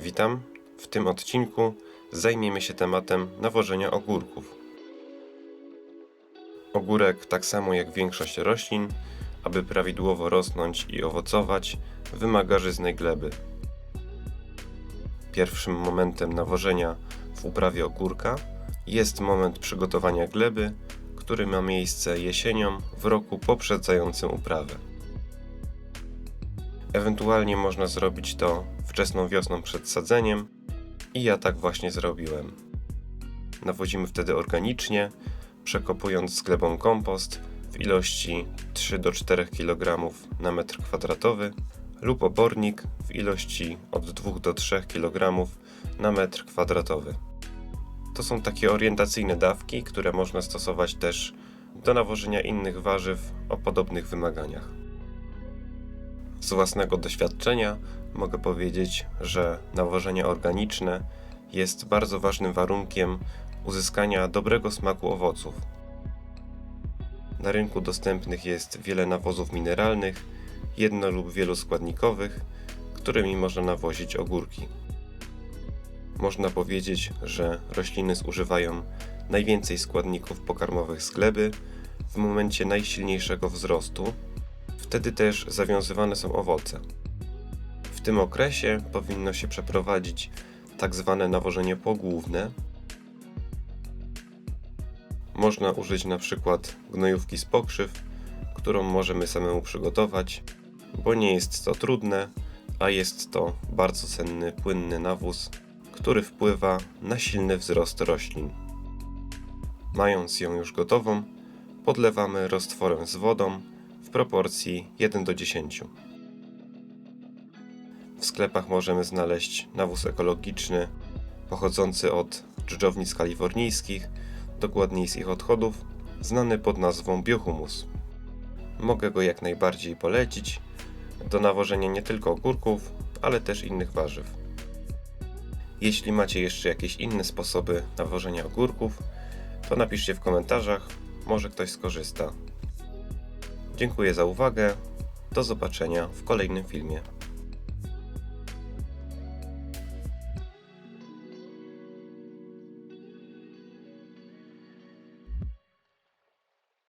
Witam. W tym odcinku zajmiemy się tematem nawożenia ogórków. Ogórek, tak samo jak większość roślin, aby prawidłowo rosnąć i owocować, wymaga żyznej gleby. Pierwszym momentem nawożenia w uprawie ogórka jest moment przygotowania gleby, który ma miejsce jesienią w roku poprzedzającym uprawę. Ewentualnie można zrobić to wczesną wiosną przed sadzeniem i ja tak właśnie zrobiłem. Nawozimy wtedy organicznie, przekopując z glebą kompost w ilości 3 do 4 kg na metr kwadratowy lub obornik w ilości od 2 do 3 kg na metr kwadratowy. To są takie orientacyjne dawki, które można stosować też do nawożenia innych warzyw o podobnych wymaganiach. Z własnego doświadczenia mogę powiedzieć, że nawożenie organiczne jest bardzo ważnym warunkiem uzyskania dobrego smaku owoców. Na rynku dostępnych jest wiele nawozów mineralnych, jedno lub wieloskładnikowych, którymi można nawozić ogórki. Można powiedzieć, że rośliny zużywają najwięcej składników pokarmowych z gleby w momencie najsilniejszego wzrostu, wtedy też zawiązywane są owoce. W tym okresie powinno się przeprowadzić tak zwane nawożenie pogłówne. Można użyć na przykład gnojówki z pokrzyw, którą możemy samemu przygotować, bo nie jest to trudne, a jest to bardzo cenny, płynny nawóz, który wpływa na silny wzrost roślin. Mając ją już gotową, podlewamy roztworem z wodą w proporcji 1 do 10. W sklepach możemy znaleźć nawóz ekologiczny pochodzący od dżdżownic kalifornijskich, dokładniej z ich odchodów, znany pod nazwą biohumus. Mogę go jak najbardziej polecić do nawożenia nie tylko ogórków, ale też innych warzyw. Jeśli macie jeszcze jakieś inne sposoby nawożenia ogórków, to napiszcie w komentarzach, może ktoś skorzysta. Dziękuję za uwagę. Do zobaczenia w kolejnym filmie.